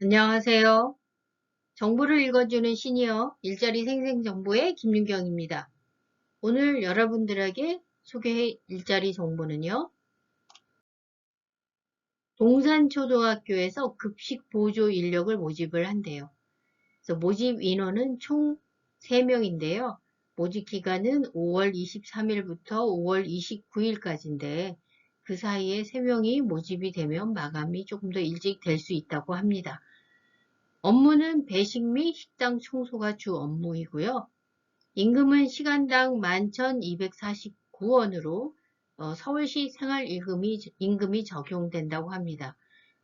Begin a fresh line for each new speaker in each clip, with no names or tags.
안녕하세요. 정보를 읽어주는 시니어 일자리 생생정보의 김윤경입니다. 오늘 여러분들에게 소개할 일자리 정보는요. 동산초등학교에서 급식 보조 인력을 모집을 한대요. 그래서 모집 인원은 총 3명인데요. 모집 기간은 5월 23일부터 5월 29일까지인데 그 사이에 3명이 모집이 되면 마감이 조금 더 일찍 될 수 있다고 합니다. 업무는 배식 및 식당 청소가 주 업무이고요. 임금은 시간당 11,249원으로 어, 서울시 생활임금이 임금이 적용된다고 합니다.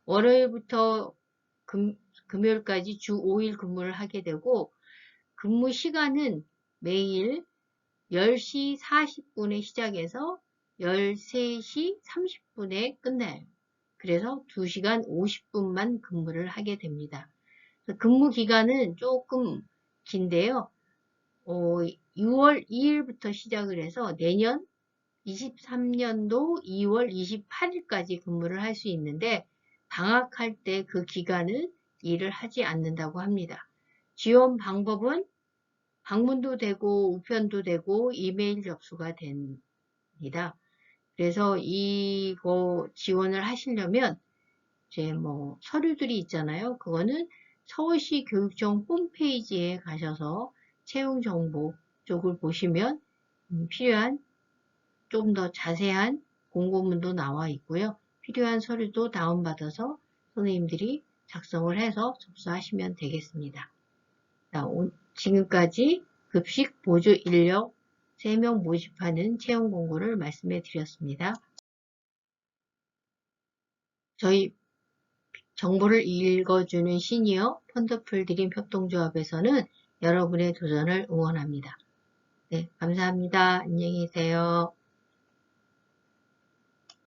월요일부터 금, 금요일까지 주 5일 근무를 하게 되고 근무 시간은 매일 10시 40분에 시작해서 13시 30분에 끝나요. 그래서 2시간 50분만 근무를 하게 됩니다. 근무 기간은 조금 긴데요. 어, 6월 2일부터 시작을 해서 내년 23년도 2월 28일까지 근무를 할 수 있는데 방학할 때 그 기간은 일을 하지 않는다고 합니다. 지원 방법은 방문도 되고 우편도 되고 이메일 접수가 됩니다. 그래서 이거 지원을 하시려면 이제 뭐 서류들이 있잖아요. 그거는 서울시 교육청 홈페이지에 가셔서 채용 정보 쪽을 보시면 음, 필요한 좀 더 자세한 공고문도 나와 있고요. 필요한 서류도 다운받아서 선생님들이 작성을 해서 접수하시면 되겠습니다. 자, 지금까지 급식 보조 인력 3명 모집하는 채용 공고를 말씀해 드렸습니다. 저희 정보를 읽어주는 시니어 펀드풀 드림 협동조합에서는 여러분의 도전을 응원합니다. 네, 감사합니다. 안녕히 계세요.